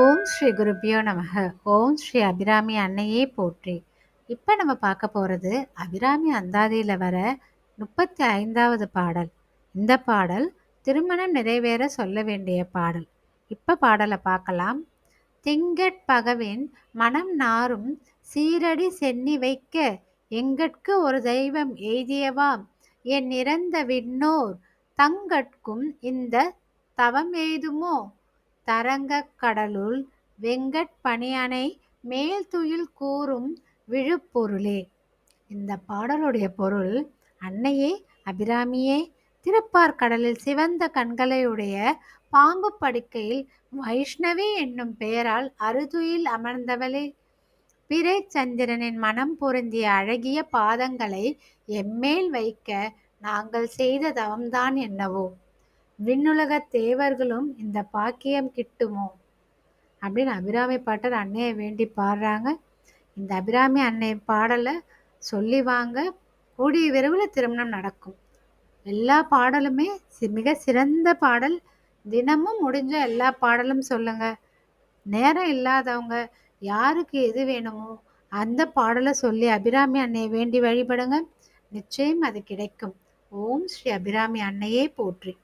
ஓம் ஸ்ரீ குருப்பியோ நமக. ஓம் ஸ்ரீ அபிராமி அன்னையே போற்றி. இப்போ நம்ம பார்க்க போகிறது அபிராமி அந்தாதியில் வர முப்பத்தி ஐந்தாவது பாடல். இந்த பாடல் திருமணம் நிறைவேற சொல்ல வேண்டிய பாடல். இப்போ பாடலை பார்க்கலாம். திங்கட் பகவின் மனம் நாரும் சீரடி சென்னி வைக்க எங்கட்கு ஒரு தெய்வம் எய்தியவாம். என் இறந்த விண்ணோர் தங்கட்கும் இந்த தவம் எய்துமோ? தரங்கக் கடலுள் வெங்கட் பணியனை மேல்துயில் கூறும் விழுப்பொருளே. இந்த பாடலுடைய பொருள் அன்னையே அபிராமியே திருப்பார் கடலில் சிவந்த கண்களையுடைய பாம்பு படுக்கையில் வைஷ்ணவி என்னும் பெயரால் அருதுயில் அமர்ந்தவளே. பிறை சந்திரனின் மனம் பொருந்திய அழகிய பாதங்களை எம்மேல் வைக்க நாங்கள் செய்த தவம்தான் என்னவோ. விண்ணுலகத் தேவர்களும் இந்த பாக்கியம் கிட்டுமோ? அப்படின்னு அபிராமி பாட்டர் அன்னையை வேண்டி பாடுறாங்க. இந்த அபிராமி அன்னை பாடலை சொல்லி வாங்க. கூடிய விரைவில் திருமணம் நடக்கும். எல்லா பாடலுமே மிக சிறந்த பாடல். தினமும் முடிஞ்ச எல்லா பாடலும் சொல்லுங்க. நேரம் இல்லாதவங்க யாருக்கு எது வேணுமோ அந்த பாடலை சொல்லி அபிராமி அன்னையை வேண்டி வழிபடுங்க. நிச்சயம் அது கிடைக்கும். ஓம் ஸ்ரீ அபிராமி அன்னையே போற்றி.